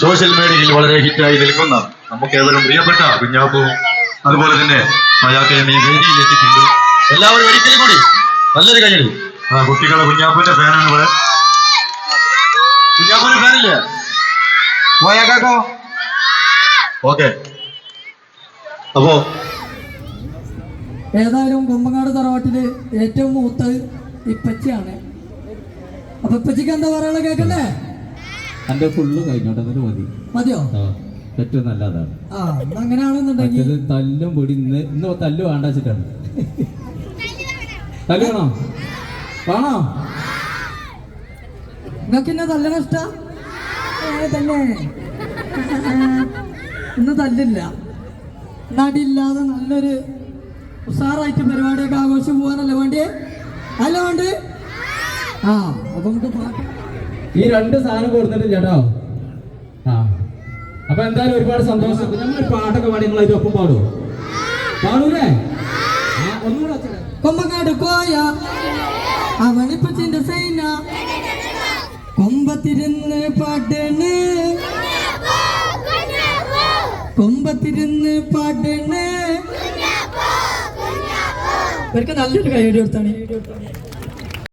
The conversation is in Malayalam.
സോഷ്യൽ മീഡിയയിൽ വളരെ ഹിറ്റായി നിൽക്കുന്ന നമുക്ക് ഏതൊരു പ്രിയപ്പെട്ട കുഞ്ഞാപ്പു അതുപോലെ തന്നെ മയാക്കയും ഈ വേദിയിൽ എത്തിയിട്ടുണ്ട് എല്ലാവരും ഒരിക്കലും കൂടി നല്ലൊരു കയ്യടി ആ കുട്ടികളെ കുഞ്ഞാപ്പൂന്റെ ഫാനാണ് ഇവിടെ. കുഞ്ഞാപ്പൂന്റെ ഫാനില്ലേ? പോയാക്കാക്കോ ഓക്കെ. അപ്പോ ഏതായാലും കുമ്പങ്ങാട് തറവാട്ടിലെ ഏറ്റവും മൂത്തത് ഇപ്പച്ചിയാണ്. അപ്പൊ ഇപ്പച്ചിക്ക് എന്താ പറയാനുള്ള കേക്കണ്ടേ എന്റെ ഫുള്ള് കഴിഞ്ഞോട്ടെ എന്നിട്ട് മതി. മതിയോ? ഏറ്റവും നല്ലതാണ്. അങ്ങനെയാണെന്നുണ്ടെങ്കിൽ മറ്റേത് തല്ലും പൊടി ഇന്ന് ഇന്ന് തല്ല് വേണ്ട വെച്ചിട്ടാണ്. തല്ല് വേണോ? വേണോ? നിങ്ങൾക്ക് ഇന്ന തല്ലണ ഇഷ്ട? തന്നെ. ഇന്ന് തല്ലില്ല. നടില്ലാതെ നല്ലൊരു ഉഷാറായിട്ട് പരിപാടിയൊക്കെ ആഘോഷം പോകാനല്ലേ വേണ്ടിയേ? അല്ല വേണ്ടി ആ അപ്പൊ നമുക്ക് പാട്ട് ഈ രണ്ട് സാധനം കൊടുത്തിട്ട് ചേട്ടാ. ആ. അപ്പൊ എന്തായാലും ഒരുപാട് സന്തോഷം. നമ്മൾ പാട്ടൊക്കെ പാടി നിങ്ങൾ അതിന്റെ ഒപ്പം പാടുമോ പാടൂലേ? ആ ഒന്നുകൂടെ. കൊമ്പങ്ങാട് കോയ അവണിപ്പച്ചിന്റെ സൈന. കൊമ്പത്തിരുന്ന് പാട്ടണ്. കൊമ്പത്തിരുന്ന് പാട്ടണ്. ഇവർക്ക് നല്ലൊരു കൈ കൊടുത്താണ്